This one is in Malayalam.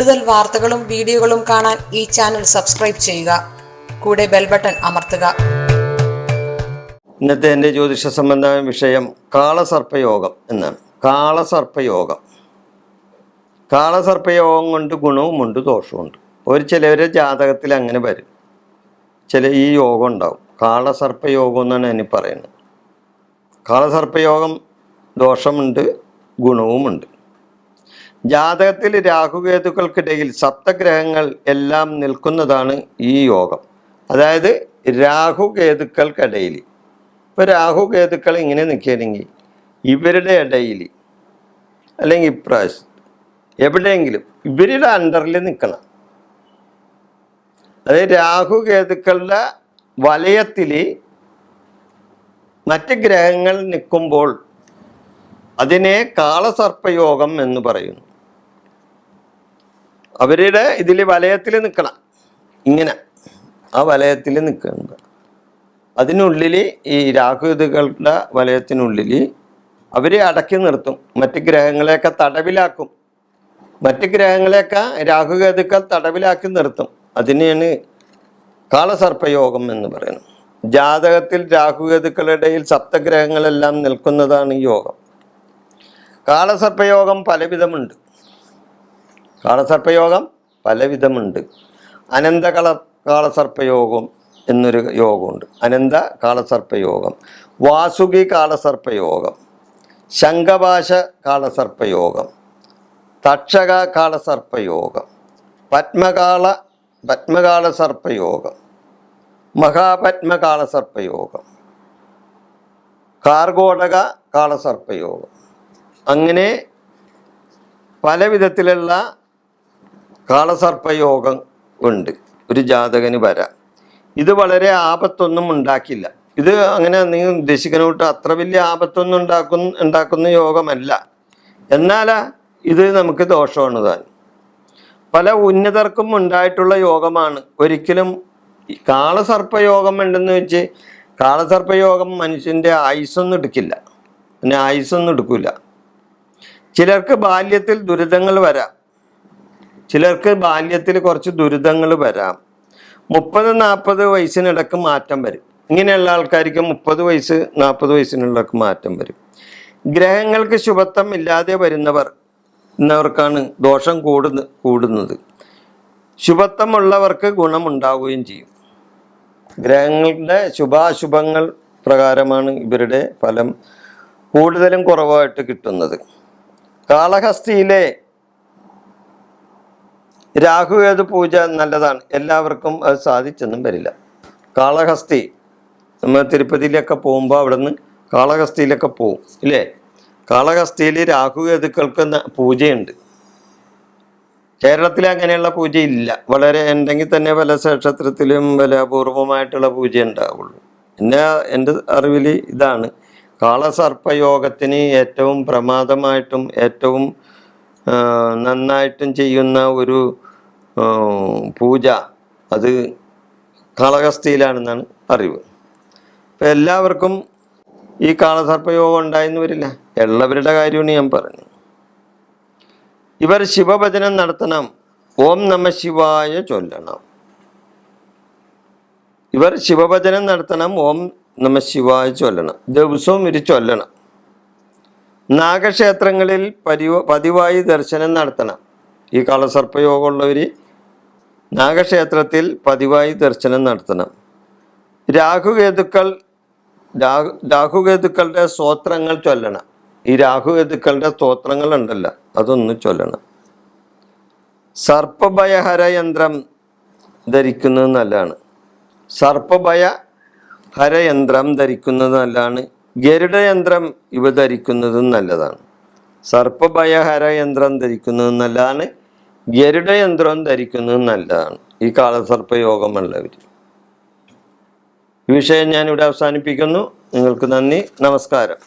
കൂടുതൽ വാർത്തകളും വീഡിയോകളും കാണാൻ ഈ ചാനൽ സബ്സ്ക്രൈബ് ചെയ്യുക. കൂടെ ബെൽ ബട്ടൺ അമർത്തുക. ഇന്നത്തെ എന്റെ ജ്യോതിഷ സംബന്ധമായ വിഷയം കാളസർപ്പയോഗം എന്നാണ്. കാളസർപ്പയോഗം. കാളസർപ്പയോഗം കൊണ്ട് ഗുണവുമുണ്ട് ദോഷവുമുണ്ട്. ഒരു ചിലവരെ ജാതകത്തിൽ അങ്ങനെ വരും. ചില ഈ യോഗം ഉണ്ടാവും. കാളസർപ്പയോഗം എന്നാണ് അതിന് പറയുന്നത്. കാളസർപ്പയോഗം ദോഷമുണ്ട് ഗുണവുമുണ്ട്. ജാതകത്തിൽ രാഹുകേതുക്കൾക്കിടയിൽ സപ്തഗ്രഹങ്ങൾ എല്ലാം നിൽക്കുന്നതാണ് ഈ യോഗം. അതായത് രാഹുകേതുക്കൾക്കിടയിൽ. ഇപ്പോൾ രാഹുകേതുക്കൾ ഇങ്ങനെ നിൽക്കുകയാണെങ്കിൽ ഇവരുടെ ഇടയിൽ അല്ലെങ്കിൽ ഇപ്രാവശ്യം എവിടെയെങ്കിലും ഇവരുടെ അണ്ടറിൽ നിൽക്കണം. അതായത് രാഹുകേതുക്കളുടെ വലയത്തിൽ മറ്റ് ഗ്രഹങ്ങൾ നിൽക്കുമ്പോൾ അതിനെ കാളസർപ്പയോഗം എന്ന് പറയുന്നു. അവരുടെ ഇതിൽ വലയത്തിൽ നിൽക്കണം ഇങ്ങനെ. ആ വലയത്തിൽ നിൽക്കുന്നത് അതിനുള്ളിൽ ഈ രാഹുതുകളുടെ വലയത്തിനുള്ളിൽ അവരെ അടക്കി നിർത്തും. മറ്റ് ഗ്രഹങ്ങളെയൊക്കെ തടവിലാക്കും. മറ്റ് ഗ്രഹങ്ങളെയൊക്കെ രാഹുകേതുക്കൾ തടവിലാക്കി നിർത്തും. അതിനെയാണ് കാളസർപ്പയോഗം എന്ന് പറയുന്നത്. ജാതകത്തിൽ രാഹുകേതുക്കളുടെയിൽ സപ്തഗ്രഹങ്ങളെല്ലാം നിൽക്കുന്നതാണ് ഈ യോഗം. കാളസർപ്പയോഗം പലവിധമുണ്ട്. കാളസർപ്പയോഗം പലവിധമുണ്ട്. അനന്തകള കാളസർപ്പയോഗം എന്നൊരു യോഗമുണ്ട്. അനന്ത കാളസർപ്പയോഗം വാസുകി കാളസർപ്പയോഗം ശംഖഭാഷ കാളസർപ്പയോഗം തക്ഷക കാളസർപ്പയോഗം പത്മകാള പത്മകാള സർപ്പയോഗം മഹാപത്മകാള സർപ്പയോഗം കാർഗോടക കാളസർപ്പയോഗം അങ്ങനെ പല വിധത്തിലുള്ള കാളസർപ്പയോഗം ഉണ്ട്. ഒരു ജാതകന് വരാം. ഇത് വളരെ ആപത്തൊന്നും ഉണ്ടാക്കില്ല. ഇത് അങ്ങനെ നീ ഉദ്ദേശിക്കുന്ന കൂട്ട് അത്ര വലിയ ആപത്തൊന്നും ഉണ്ടാക്കുന്ന ഉണ്ടാക്കുന്ന യോഗമല്ല. എന്നാലാ ഇത് നമുക്ക് ദോഷമാണ് താൻ പല ഉന്നതർക്കും ഉണ്ടായിട്ടുള്ള യോഗമാണ്. ഒരിക്കലും കാളസർപ്പയോഗം ഉണ്ടെന്ന് വെച്ച് കാളസർപ്പയോഗം മനുഷ്യന്റെ ആയുസ്സൊന്നും എടുക്കില്ല. പിന്നെ ആയുസ്സൊന്നും എടുക്കില്ല ചിലർക്ക് ബാല്യത്തിൽ ദുരിതങ്ങൾ വരാം. ചിലർക്ക് ബാല്യത്തിൽ കുറച്ച് ദുരിതങ്ങൾ വരാം. മുപ്പത് നാൽപ്പത് വയസ്സിനിടക്ക് മാറ്റം വരും. ഇങ്ങനെയുള്ള ആൾക്കാർക്ക് മുപ്പത് വയസ്സ് നാൽപ്പത് വയസ്സിനിടക്ക് മാറ്റം വരും. ഗ്രഹങ്ങൾക്ക് ശുഭത്വം ഇല്ലാതെ വരുന്നവർ എന്നവർക്കാണ് ദോഷം കൂടുന്ന കൂടുന്നത്. ശുഭത്വമുള്ളവർക്ക് ഗുണമുണ്ടാവുകയും ചെയ്യും. ഗ്രഹങ്ങളുടെ ശുഭാശുഭങ്ങൾ പ്രകാരമാണ് ഇവരുടെ ഫലം കൂടുതലും കുറവായിട്ട് കിട്ടുന്നത്. കാളഹസ്തിയിലെ രാഹുകേതു പൂജ നല്ലതാണ്? എല്ലാവർക്കും അത് സാധിച്ചെന്നും വരില്ല. കാളഹസ്തി നമ്മൾ തിരുപ്പതിയിലൊക്കെ പോകുമ്പോൾ അവിടെ നിന്ന് കാളഹസ്തിയിലൊക്കെ പോവും ഇല്ലേ? കാളഹസ്തിയിൽ രാഹുകേതുക്കൾക്ക് ന- പൂജയുണ്ട്. കേരളത്തിൽ അങ്ങനെയുള്ള പൂജയില്ല വളരെ ഉണ്ടെങ്കിൽ തന്നെ പല ക്ഷേത്രത്തിലും പല അപൂർവമായിട്ടുള്ള പൂജ ഉണ്ടാവുള്ളൂ. എന്റെ എന്റെ അറിവിൽ ഇതാണ്. കാളസർപ്പയോഗത്തിന് ഏറ്റവും പ്രമാദമായിട്ടും ഏറ്റവും നന്നായിട്ടും ചെയ്യുന്ന ഒരു പൂജ. അത് കാളഹസ്തിയിലാണെന്നാണ് അറിവ്. അപ്പം എല്ലാവർക്കും ഈ കാളസർപ്പയോഗം ഉണ്ടായെന്ന് വരില്ല. ഉള്ളവരുടെ കാര്യമാണ് ഞാൻ പറഞ്ഞു ഇവർ ശിവഭജനം നടത്തണം. ഓം നമ ശിവായ ചൊല്ലണം. ഇവർ ശിവഭജനം നടത്തണം. ഓം നമ ശിവായ ചൊല്ലണം. ദിവസവും ഇത് ചൊല്ലണം. നാഗക്ഷേത്രങ്ങളിൽ പരിവ പതിവായി ദർശനം നടത്തണം. ഈ കാളസർപ്പയോഗമുള്ളവർ നാഗക്ഷേത്രത്തിൽ പതിവായി ദർശനം നടത്തണം. രാഹുകേതുക്കൾ രാഹു രാഹുകേതുക്കളുടെ സ്തോത്രങ്ങൾ ചൊല്ലണം. ഈ രാഹുകേതുക്കളുടെ സ്തോത്രങ്ങൾ ഉണ്ടല്ലോ അതൊന്ന് ചൊല്ലണം. സർപ്പഭയഹര യന്ത്രം ധരിക്കുന്നത് നല്ലതാണ്. സർപ്പഭയ ഹരയന്ത്രം ധരിക്കുന്നത് നല്ലതാണ്. ഗരുഡയന്ത്രം ഇവ ധരിക്കുന്നതും നല്ലതാണ്. സർപ്പഭയഹര യന്ത്രം ധരിക്കുന്നതും നല്ലതാണ്. ഗരുഡയന്ത്രം ധരിക്കുന്നതും നല്ലതാണ്. ഈ കാളസർപ്പയോഗമുള്ളവർ ഈ വിഷയം ഞാനിവിടെ അവസാനിപ്പിക്കുന്നു. നിങ്ങൾക്ക് നന്ദി. നമസ്കാരം.